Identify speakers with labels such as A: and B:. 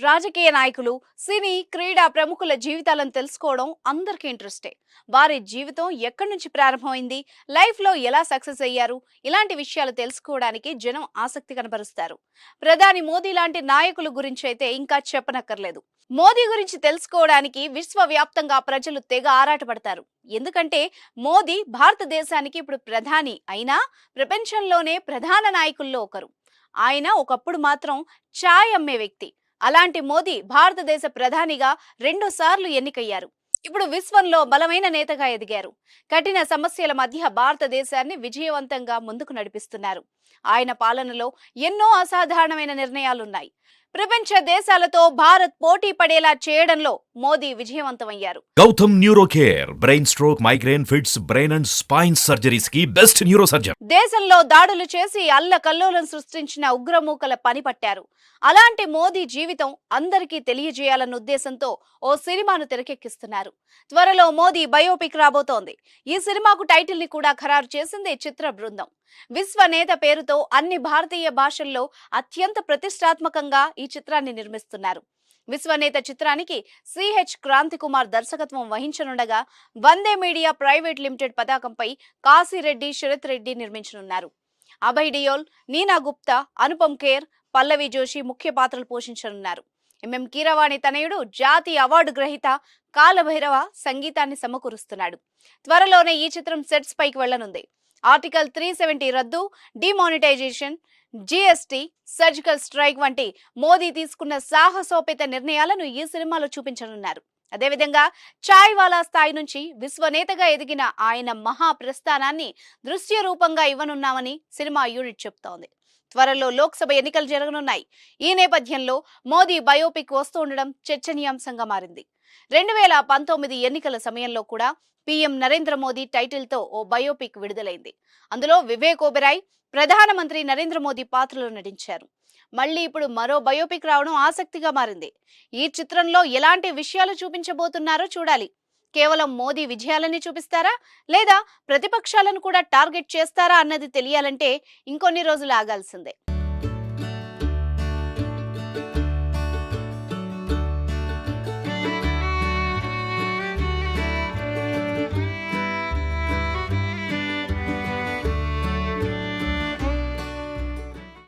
A: రాజకీయ నాయకులు సినీ క్రీడా ప్రముఖుల జీవితాలను తెలుసుకోవడం అందరికీ ఇంట్రెస్టే. వారి జీవితం ఎక్కడి నుంచి ప్రారంభమైంది లైఫ్లో ఎలా సక్సెస్ అయ్యారు ఇలాంటి విషయాలు తెలుసుకోవడానికి జనం ఆసక్తి కనబరుస్తారు. ప్రధాని మోదీ లాంటి నాయకుల గురించి అయితే ఇంకా చెప్పనక్కర్లేదు. మోదీ గురించి తెలుసుకోవడానికి విశ్వవ్యాప్తంగా ప్రజలు తెగ ఆరాటపడతారు. ఎందుకంటే మోదీ భారతదేశానికి ఇప్పుడు ప్రధాని అయినా ప్రపంచంలోనే ప్రధాన నాయకుల్లో ఒకరు. ఆయన ఒకప్పుడు మాత్రం ఛాయ్ అమ్మే వ్యక్తి. అలాంటి మోదీ భారతదేశ ప్రధానిగా రెండు సార్లు ఎన్నికయ్యారు. ఇప్పుడు విశ్వంలో బలమైన నేతగా ఎదిగారు. కఠిన సమస్యల మధ్య భారతదేశాన్ని విజయవంతంగా ముందుకు నడిపిస్తున్నారు. ఆయన పాలనలో ఎన్నో అసాధారణమైన నిర్ణయాలున్నాయి. ప్రపంచ దేశాలతో భారత్ పోటీ పడేలా చేయడంలో Modi విజయవంతమయ్యారు.
B: Gautam neuro care brain stroke migraine fits brain and spine సర్జరీస్కి best neuro surgeon
A: దేశంలో దాడులు చేసి అల్లకల్లోలం సృష్టించిన ఉగ్రమూకల పని పట్టారు. అలాంటి మోదీ జీవితం అందరికీ తెలియజేయాలన్న ఉద్దేశంతో ఓ సినిమాను తెరకెక్కిస్తున్నారు. త్వరలో మోదీ బయోపిక్ రాబోతోంది. ఈ సినిమాకు టైటిల్ని కూడా ఖరారు చేసింది చిత్ర బృందం. విశ్వనేత పేరుతో అన్ని భారతీయ భాషల్లో అత్యంత ప్రతిష్టాత్మకంగా ఈ చిత్రాన్ని నిర్మిస్తున్నారు. విశ్వనేత చిత్రానికి సిహెచ్ క్రాంతి కుమార్ దర్శకత్వం వహించనుండగా వందే మీడియా ప్రైవేట్ లిమిటెడ్ పతాకంపై కాశీరెడ్డి శరత్ రెడ్డి నిర్మించనున్నారు. అభయ్ డియోల్ నీనా గుప్తా అనుపమ్ ఖేర్ పల్లవి జోషి ముఖ్య పాత్రలు పోషించనున్నారు. ఎంఎం కీరవాణి తనయుడు జాతీయ అవార్డు గ్రహీత కాలభైరవ సంగీతాన్ని సమకూరుస్తున్నాడు. త్వరలోనే ఈ చిత్రం సెట్స్ పైకి వెళ్ళనుంది ఆర్టికల్ త్రీ సెవెంటీ రద్దు డిమానిటైజేషన్ జిఎస్టి సర్జికల్ స్ట్రైక్ వంటి మోదీ తీసుకున్న సాహసోపేత నిర్ణయాలను ఈ సినిమాలో చూపించనున్నారు. అదేవిధంగా చాయ్వాలా స్థాయి నుంచి విశ్వనేతగా ఎదిగిన ఆయన మహా ప్రస్థానాన్ని దృశ్య రూపంగా ఇవ్వనున్నామని సినిమా యూనిట్ చెప్తోంది. త్వరలో లోక్సభ ఎన్నికలు జరగనున్నాయి. ఈ నేపథ్యంలో మోదీ బయోపిక్ వస్తూ ఉండడం చర్చనీయాంశంగా మారింది. రెండు వేల పంతొమ్మిది ఎన్నికల సమయంలో కూడా పీఎం నరేంద్ర మోదీ టైటిల్తో ఓ బయోపిక్ విడుదలైంది. అందులో వివేక్ ఓబెరాయ్ ప్రధానమంత్రి నరేంద్ర మోదీ పాత్రలో నటించారు. మళ్ళీ ఇప్పుడు మరో బయోపిక్ రావడం ఆసక్తిగా మారింది. ఈ చిత్రంలో ఎలాంటి విషయాలు చూపించబోతున్నారో చూడాలి. కేవలం మోదీ విజయాలని చూపిస్తారా? లేదా ప్రతిపక్షాలను కూడా టార్గెట్ చేస్తారా అన్నది తెలియాలంటే ఇంకొన్ని రోజులు ఆగాల్సిందే.